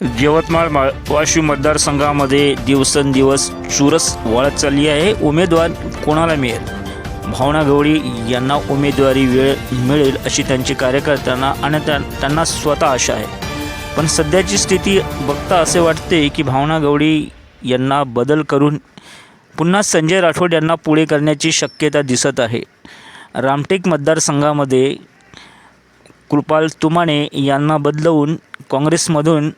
यवतमाळ वाशिम मतदारसंघामध्ये दिवसेंदिवस चुरस वाढत चालली आहे. उमेदवार कोणाला मिळेल? भावना गवळी यांना उमेदवारी वेळ मिळेल अशी त्यांची कार्यकर्त्यांना आणि त्यांना स्वतः आशा आहे. पण सध्याची स्थिती बघता असे वाटते की भावना गवळी यांना बदल करून पुन्हा संजय राठोड यांना पुढे करण्याची शक्यता दिसत आहे. रामटेक मतदारसंघामध्ये कृपाल तुमाने यांना बदलवून काँग्रेसमधून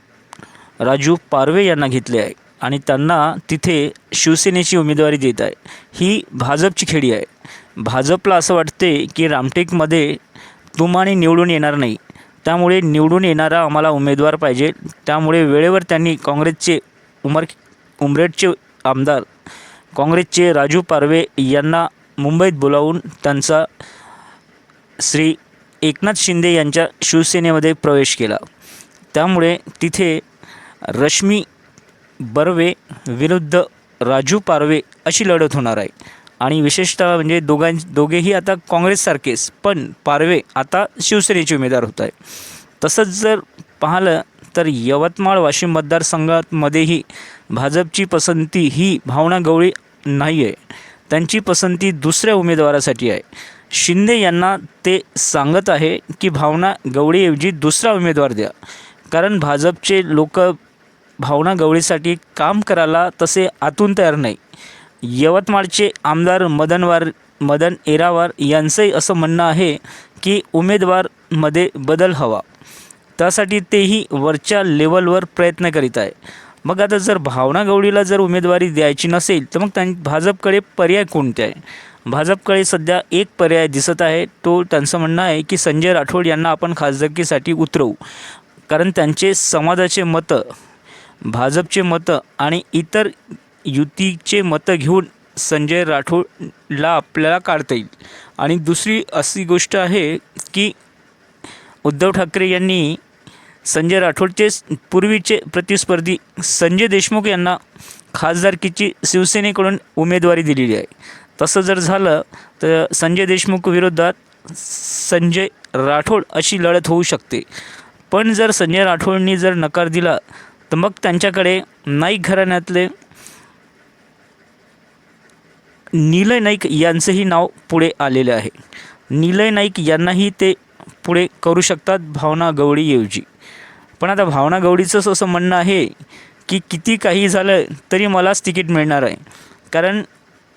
राजू पारवे यांना घेतले आहे आणि त्यांना तिथे शिवसेनेची उमेदवारी देत आहे. ही भाजपची खेळी आहे. भाजपला असं वाटते की रामटेकमध्ये तुमाने निवडून येणार नाही. त्यामुळे निवडून येणारा आम्हाला उमेदवार पाहिजे. त्यामुळे वेळेवर त्यांनी काँग्रेसचे उमर उमरेडचे आमदार काँग्रेसचे राजू पारवे यांना मुंबईत बोलावून त्यांचा श्री एकनाथ शिंदे यांच्या शिवसेनेमध्ये प्रवेश केला. त्यामुळे तिथे रश्मी बर्वे विरुद्ध राजू पारवे अशी लढत होणार आहे. आणि विशेषतः म्हणजे दोघां दोघेही आता काँग्रेससारखेच पण पारवे आता शिवसेनेचे उमेदवार होत आहे तसंच जर पाहिलं तर यवतमाळ वाशिम मतदारसंघातमध्येही भाजपची पसंती ही भावना गवळी नाही आहे त्यांची पसंती दुसऱ्या उमेदवारासाठी आहे. शिंदे यांना ते सांगत आहे की भावना गवळीऐवजी दुसरा उमेदवार द्या. कारण भाजपचे लोक भावना गवळीसाठी काम करायला तसे आतून तयार नाही. यवतमाळचे आमदार मदनवार मदन एरावार यांचंही असं म्हणणं आहे की उमेदवारमध्ये बदल हवा. त्यासाठी तेही वरच्या लेवलवर प्रयत्न करीत आहे. मग आता जर भावना गवळीला जर उमेदवारी द्यायची नसेल तर मग त्यां भाजपकडे पर्याय कोणते आहे? भाजपकडे सध्या एक पर्याय दिसत आहे तो त्यांचं म्हणणं आहे की संजय राठोड यांना आपण खासदारकीसाठी उतरवू. कारण त्यांचे समाजाचे मतं भाजपचे मतं आणि इतर युतीचे मतं घेऊन संजय राठोडला आपल्याला काढता येईल. आणि दुसरी अशी गोष्ट आहे की उद्धव ठाकरे यांनी संजय राठोडचे पूर्वीचे प्रतिस्पर्धी संजय देशमुख यांना खासदारकीची शिवसेनेकडून उमेदवारी दिलेली आहे. तसं जर झालं तर संजय देशमुख विरोधात संजय राठोड अशी लढत होऊ शकते. पण जर संजय राठोडनी जर नकार दिला तर मग त्यांच्याकडे नाईक घराण्यातले निलय नाईक यांचंही नाव पुढे आलेलं आहे. निलय नाईक यांनाही ते पुढे करू शकतात भावना गवळीऐवजी पण आता भावना गवळीचंच असं म्हणणं आहे की किती काही झालं तरी मलाच तिकीट मिळणार आहे. कारण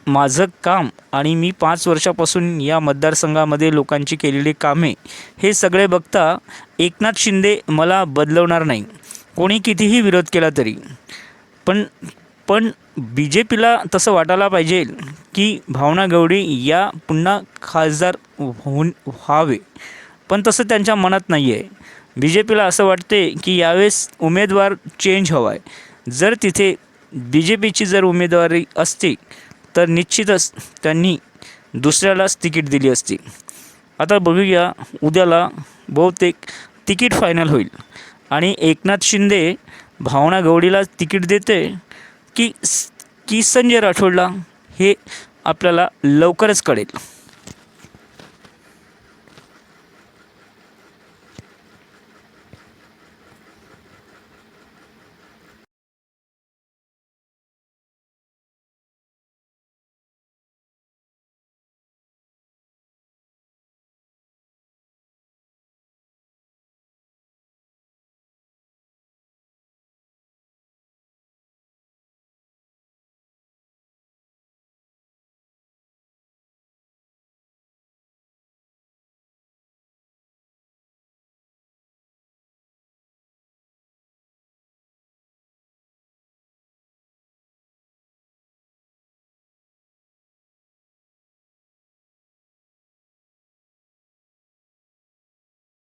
माझं काम आणि मी पाच वर्षापासून या मतदारसंघामध्ये लोकांची केलेली कामे हे सगळे बघता एकनाथ शिंदे मला बदलवणार नाही. कोणी कितीही विरोध केला तरी. पण पण बी जे पीला तसं वाटायला पाहिजे की भावना गवडी या पुन्हा खासदार होऊन व्हावे. पण तसं त्यांच्या मनात नाही आहे बी जे पीला असं वाटते की यावेळेस उमेदवार चेंज हवा आहे जर तिथे बी जे पीची जर उमेदवारी असती तर निश्चितच त्यांनी दुसऱ्यालाच तिकीट दिली असती. आता बघूया उद्याला बहुतेक तिकीट फायनल होईल. आणि एकनाथ शिंदे भावना गवडीला तिकीट देते की की संजय राठोडला हे आपल्याला लवकरच कळेल.